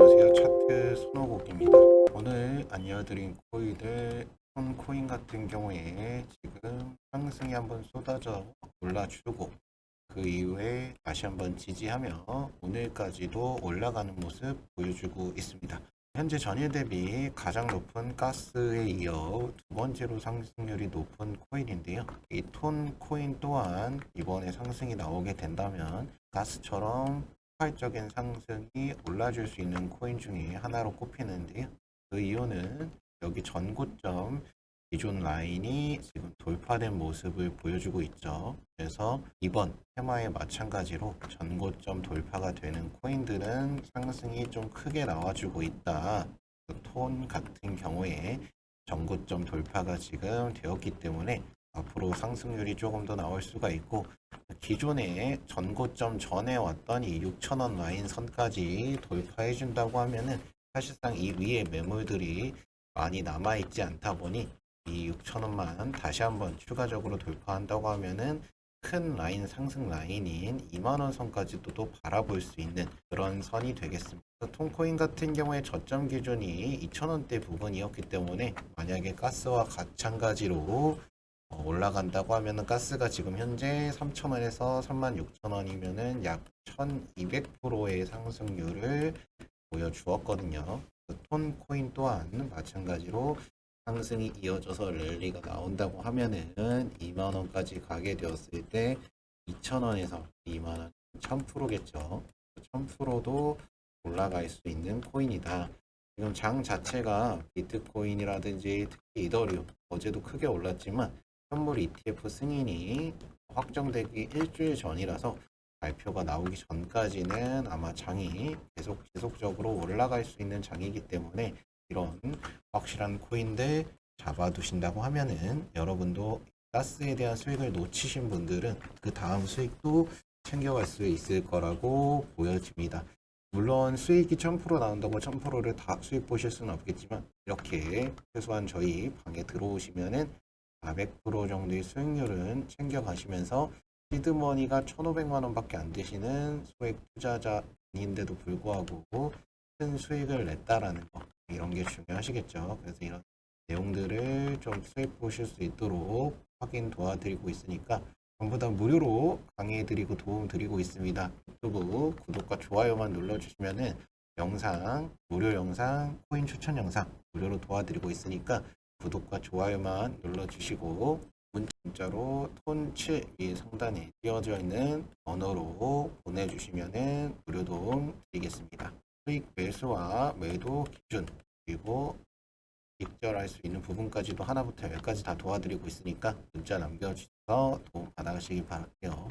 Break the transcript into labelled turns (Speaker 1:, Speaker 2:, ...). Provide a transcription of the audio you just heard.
Speaker 1: 안녕하세요. 차트 손오국입니다. 오늘 알려드린 코인들 손 코인 같은 경우에 지금 상승이 한번 쏟아져 올라주고 그 이후에 다시 한번 지지하며 오늘까지도 올라가는 모습 보여주고 있습니다. 현재 전일 대비 가장 높은 가스에 이어 두 번째로 상승률이 높은 코인인데요. 이 톤 코인 또한 이번에 상승이 나오게 된다면 가스처럼 폭발적인 상승이 올라줄 수 있는 코인 중에 하나로 꼽히는데요. 그 이유는 여기 전고점 기존 라인이 지금 돌파된 모습을 보여주고 있죠. 그래서 이번 테마에 마찬가지로 전고점 돌파가 되는 코인들은 상승이 좀 크게 나와주고 있다. 그 톤 같은 경우에 전고점 돌파가 지금 되었기 때문에 앞으로 상승률이 조금 더 나올 수가 있고 기존에 전고점 전에 왔던 이 6천원 라인 선까지 돌파해 준다고 하면은 사실상 이 위에 매물들이 많이 남아 있지 않다 보니 이 6천원만 다시 한번 추가적으로 돌파한다고 하면은 큰 라인 상승 라인인 2만원 선까지도 또 바라볼 수 있는 그런 선이 되겠습니다. 톤코인 같은 경우에 저점 기준이 2천원대 부분이었기 때문에 만약에 가스와 마찬가지로 어, 올라간다고 하면은 가스가 지금 현재 3,000원에서 36,000원이면은 약 1,200%의 상승률을 보여주었거든요. 그 톤 코인 또한 마찬가지로 상승이 이어져서 랠리가 나온다고 하면은 2만 원까지 가게 되었을 때 2,000원에서 2만 원 1,000%겠죠. 1,000%도 올라갈 수 있는 코인이다. 지금 장 자체가 비트코인이라든지 특히 이더리움 어제도 크게 올랐지만 현물 ETF 승인이 확정되기 일주일 전이라서 발표가 나오기 전까지는 아마 장이 계속 지속적으로 올라갈 수 있는 장이기 때문에 이런 확실한 코인들 잡아두신다고 하면은 여러분도 가스에 대한 수익을 놓치신 분들은 그 다음 수익도 챙겨갈 수 있을 거라고 보여집니다. 물론 수익이 1000% 나온다고 1000%를 다 수익 보실 수는 없겠지만 이렇게 최소한 저희 방에 들어오시면은 400% 정도의 수익률은 챙겨가시면서 시드머니가 1,500만 원밖에 안 되시는 소액 투자자인데도 불구하고 큰 수익을 냈다라는 거 이런 게 중요하시겠죠. 그래서 이런 내용들을 좀 수익 보실 수 있도록 확인 도와드리고 있으니까 전부 다 무료로 강의해드리고 도움드리고 있습니다. 유튜브 구독과 좋아요만 눌러주시면은 영상, 무료 영상, 코인 추천 영상 무료로 도와드리고 있으니까 구독과 좋아요만 눌러주시고 문자로 톤7 위 상단에 띄어져 있는 번호로 보내주시면은 무료 도움 드리겠습니다. 수익 매수와 매도 기준 그리고 익절할 수 있는 부분까지도 하나부터 열까지 다 도와드리고 있으니까 문자 남겨주셔서 도움 받아가시기 바랄게요.